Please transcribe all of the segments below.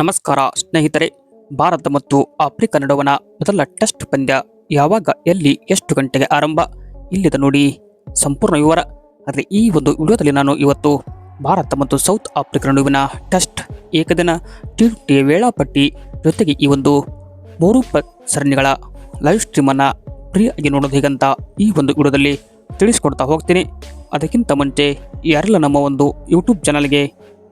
ನಮಸ್ಕಾರ ಸ್ನೇಹಿತರೆ, ಭಾರತ ಮತ್ತು ಆಫ್ರಿಕಾ ನಡುವಣ ಮೊದಲ ಟೆಸ್ಟ್ ಪಂದ್ಯ ಯಾವಾಗ, ಎಲ್ಲಿ, ಎಷ್ಟು ಗಂಟೆಗೆ ಆರಂಭ, ಇಲ್ಲಿದೆ ನೋಡಿ ಸಂಪೂರ್ಣ ವಿವರ. ಆದರೆ ಈ ಒಂದು ವಿಡಿಯೋದಲ್ಲಿ ನಾನು ಇವತ್ತು ಭಾರತ ಮತ್ತು ಸೌತ್ ಆಫ್ರಿಕಾ ನಡುವಿನ ಟೆಸ್ಟ್ ಏಕದಿನ ಟಿ ಟಿ ವೇಳಾಪಟ್ಟಿ ಜೊತೆಗೆ ಈ ಒಂದು ಮೂರು ಪ ಸರಣಿಗಳ ಲೈವ್ ಸ್ಟ್ರೀಮನ್ನು ಫ್ರೀಯಾಗಿ ನೋಡೋದು ಹೇಗಂತ ಈ ಒಂದು ವಿಡಿಯೋದಲ್ಲಿ ತಿಳಿಸ್ಕೊಡ್ತಾ ಹೋಗ್ತೀನಿ. ಅದಕ್ಕಿಂತ ಮುಂಚೆ ಯಾರೆಲ್ಲ ನಮ್ಮ ಒಂದು ಯೂಟ್ಯೂಬ್ ಚಾನಲ್ಗೆ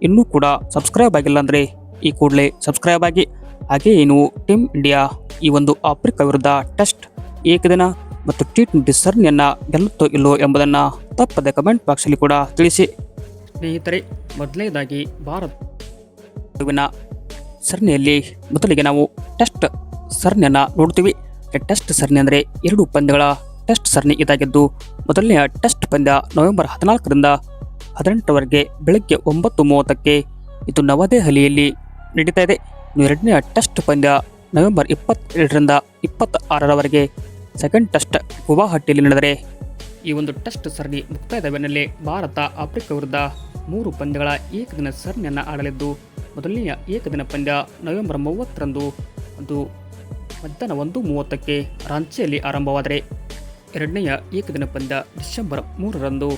ಇನ್ನೂ ಕೂಡ ಸಬ್ಸ್ಕ್ರೈಬ್ ಆಗಿಲ್ಲ ಅಂದರೆ ಈ ಕೂಡಲೇ ಸಬ್ಸ್ಕ್ರೈಬ್ ಆಗಿ. ಹಾಗೆ ನೀವು ಟೀಮ್ ಇಂಡಿಯಾ ಈ ಒಂದು ಆಫ್ರಿಕಾ ವಿರುದ್ಧ ಟೆಸ್ಟ್ ಏಕದಿನ ಮತ್ತು ಟಿ ಟ್ವೆಂಟಿ ಸರಣಿಯನ್ನು ಗೆಲ್ಲುತ್ತೋ ಇಲ್ಲೋ ಎಂಬುದನ್ನು ತಪ್ಪದೆ ಕಮೆಂಟ್ ಬಾಕ್ಸಲ್ಲಿ ಕೂಡ ತಿಳಿಸಿ. ಸ್ನೇಹಿತರೆ, ಮೊದಲನೇದಾಗಿ ಭಾರತ ಸರಣಿಯಲ್ಲಿ ಮೊದಲಿಗೆ ನಾವು ಟೆಸ್ಟ್ ಸರಣಿಯನ್ನು ನೋಡ್ತೀವಿ. ಟೆಸ್ಟ್ ಸರಣಿ ಅಂದರೆ ಎರಡು ಪಂದ್ಯಗಳ ಟೆಸ್ಟ್ ಸರಣಿ ಇದಾಗಿದ್ದು, ಮೊದಲನೆಯ ಟೆಸ್ಟ್ ಪಂದ್ಯ ನವೆಂಬರ್ ಹದಿನಾಲ್ಕರಿಂದ ಹದಿನೆಂಟರವರೆಗೆ ಬೆಳಗ್ಗೆ ಒಂಬತ್ತು ಮೂವತ್ತಕ್ಕೆ. ಇದು ನವದೆಹಲಿಯಲ್ಲಿ ನಡೀತಾ ಇದೆ. ಎರಡನೇ ಟೆಸ್ಟ್ ಪಂದ್ಯ ನವೆಂಬರ್ ಇಪ್ಪತ್ತೆರಡರಿಂದ ಇಪ್ಪತ್ತ ಆರರವರೆಗೆ ಸೆಕೆಂಡ್ ಟೆಸ್ಟ್ ಗುವಾಹಟಿಯಲ್ಲಿ ನಡೆದರೆ. ಈ ಒಂದು ಟೆಸ್ಟ್ ಸರಣಿ ಮುಕ್ತಾಯದ ಬೆನ್ನಲ್ಲೇ ಭಾರತ ಆಫ್ರಿಕಾ ವಿರುದ್ಧ ಮೂರು ಪಂದ್ಯಗಳ ಏಕದಿನ ಸರಣಿಯನ್ನು ಆಡಲಿದ್ದು, ಮೊದಲನೆಯ ಏಕದಿನ ಪಂದ್ಯ ನವೆಂಬರ್ ಮೂವತ್ತರಂದು ಅದು ಮಧ್ಯಾಹ್ನ ಒಂದು ಮೂವತ್ತಕ್ಕೆ ರಾಂಚಿಯಲ್ಲಿ ಆರಂಭವಾದರೆ. ಎರಡನೆಯ ಏಕದಿನ ಪಂದ್ಯ ಡಿಸೆಂಬರ್ ಮೂರರಂದು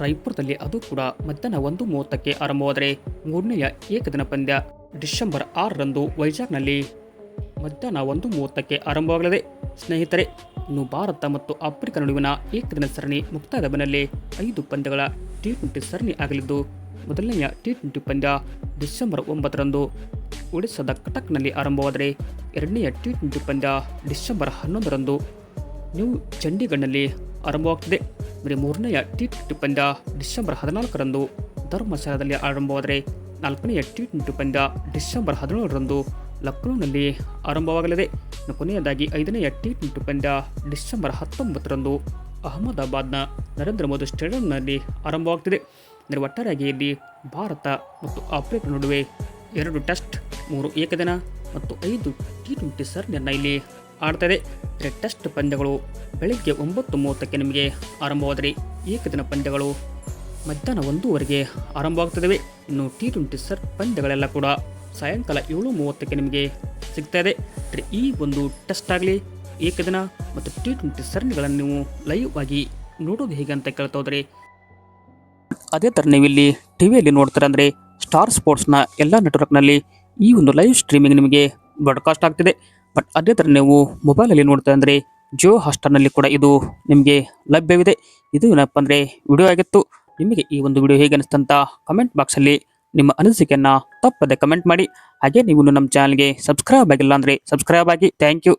ರಾಯ್ಪುರದಲ್ಲಿ ಅದು ಕೂಡ ಮಧ್ಯಾಹ್ನ ಒಂದು ಮೂವತ್ತಕ್ಕೆ ಆರಂಭವಾದರೆ. ಮೂರನೆಯ ಏಕದಿನ ಪಂದ್ಯ ಡಿಸೆಂಬರ್ ಆರರಂದು ವೈಜಾಗ್ನಲ್ಲಿ ಮಧ್ಯಾಹ್ನ ಒಂದು ಮೂವತ್ತಕ್ಕೆ ಆರಂಭವಾಗಲಿದೆ. ಸ್ನೇಹಿತರೆ, ಇನ್ನು ಭಾರತ ಮತ್ತು ಆಫ್ರಿಕಾ ನಡುವಿನ ಏಕದಿನ ಸರಣಿ ಮುಕ್ತಾಯದ ಬೆನ್ನಲ್ಲೇ ಐದು ಪಂದ್ಯಗಳ ಟಿ ಟ್ವೆಂಟಿ ಸರಣಿ ಆಗಲಿದ್ದು, ಮೊದಲನೆಯ ಟಿ ಟ್ವೆಂಟಿ ಪಂದ್ಯ ಡಿಸೆಂಬರ್ ಒಂಬತ್ತರಂದು ಒಡಿಸ್ಸಾದ ಕಟಕ್ನಲ್ಲಿ ಆರಂಭವಾದರೆ ಎರಡನೆಯ ಟಿ ಟ್ವೆಂಟಿ ಪಂದ್ಯ ಡಿಸೆಂಬರ್ ಹನ್ನೊಂದರಂದು ನ್ಯೂ ಚಂಡೀಗಢ್ನಲ್ಲಿ ಆರಂಭವಾಗುತ್ತದೆ ಮೂರನೆಯ ಟಿ ಟ್ವೆಂಟಿ ಪಂದ್ಯ ಡಿಸೆಂಬರ್ ಹದಿನಾಲ್ಕರಂದು ಧರ್ಮಶಾಲಾದಲ್ಲಿ ಆರಂಭವಾದರೆ ನಾಲ್ಕನೆಯ ಟಿ ಟ್ವೆಂಟಿ ಪಂದ್ಯ ಡಿಸೆಂಬರ್ ಹದಿನೇಳರಂದು ಲಕ್ನೋನಲ್ಲಿ ಆರಂಭವಾಗಲಿದೆ. ಕೊನೆಯದಾಗಿ ಐದನೆಯ ಟಿ ಟ್ವೆಂಟಿ ಪಂದ್ಯ ಡಿಸೆಂಬರ್ ಹತ್ತೊಂಬತ್ತರಂದು ಅಹಮದಾಬಾದ್ನ ನರೇಂದ್ರ ಮೋದಿ ಸ್ಟೇಡಿಯಂನಲ್ಲಿ ಆರಂಭವಾಗ್ತಿದೆ. ಅಂದರೆ ಒಟ್ಟಾರೆಯಾಗಿ ಇಲ್ಲಿ ಭಾರತ ಮತ್ತು ಆಫ್ರಿಕಾ ನಡುವೆ ಎರಡು ಟೆಸ್ಟ್, ಮೂರು ಏಕದಿನ ಮತ್ತು ಐದು ಟಿ ಟ್ವೆಂಟಿ ಸರಣಿಯನ್ನು ಇಲ್ಲಿ ಆಡ್ತಾ ಇದೆ ಟೆಸ್ಟ್ ಪಂದ್ಯಗಳು ಬೆಳಗ್ಗೆ ಒಂಬತ್ತು ಮೂವತ್ತಕ್ಕೆ ನಿಮಗೆ ಆರಂಭವಾದರೆ ಏಕದಿನ ಪಂದ್ಯಗಳು ಮಧ್ಯಾಹ್ನ ಒಂದೂವರೆಗೆ ಆರಂಭವಾಗ್ತದವೆ. ಇನ್ನು ಟಿ ಟ್ವೆಂಟಿ ಸರ್ ಪಂದ್ಯಗಳೆಲ್ಲ ಕೂಡ ಸಾಯಂಕಾಲ ಏಳು ಮೂವತ್ತಕ್ಕೆ ನಿಮಗೆ ಸಿಗ್ತಾ ಇದೆ. ಈ ಒಂದು ಟೆಸ್ಟ್ ಆಗಲಿ, ಏಕದಿನ ಮತ್ತು ಟಿ ಟ್ವೆಂಟಿ ಸರಣಿಗಳನ್ನು ನೀವು ಲೈವ್ ಆಗಿ ನೋಡೋದು ಹೇಗೆ ಅಂತ ಕೇಳ್ತಾ ಹೋದರೆ, ಅದೇ ಥರ ನೀವು ಇಲ್ಲಿ ಟಿ ವಿಯಲ್ಲಿ ನೋಡ್ತಾರೆ ಅಂದರೆ ಸ್ಟಾರ್ ಸ್ಪೋರ್ಟ್ಸ್ನ ಎಲ್ಲ ನೆಟ್ವರ್ಕ್ನಲ್ಲಿ ಈ ಒಂದು ಲೈವ್ ಸ್ಟ್ರೀಮಿಂಗ್ ನಿಮಗೆ ಬ್ರಾಡ್ಕಾಸ್ಟ್ ಆಗ್ತಿದೆ. ಬಟ್ ಅದೇ ಥರ ನೀವು ಮೊಬೈಲಲ್ಲಿ ನೋಡ್ತಾ ಅಂದರೆ ಜಿಯೋ ಹಾಸ್ಟಾರ್ನಲ್ಲಿ ಕೂಡ ಇದು ನಿಮಗೆ ಲಭ್ಯವಿದೆ. ಇದು ಏನಪ್ಪ ಅಂದರೆ ವಿಡಿಯೋ ಆಗಿತ್ತು. ನಿಮಗೆ ಈ ಒಂದು ವಿಡಿಯೋ ಹೇಗೆ ಅನಿಸ್ತಂತ ಕಮೆಂಟ್ ಬಾಕ್ಸಲ್ಲಿ ನಿಮ್ಮ ಅನಿಸಿಕೆಯನ್ನು ತಪ್ಪದೆ ಕಮೆಂಟ್ ಮಾಡಿ. ಹಾಗೆ ನೀವು ನಮ್ಮ ಚಾನಲ್ಗೆ ಸಬ್ಸ್ಕ್ರೈಬ್ ಆಗಿಲ್ಲ ಅಂದರೆ ಸಬ್ಸ್ಕ್ರೈಬ್ ಆಗಿ. Thank you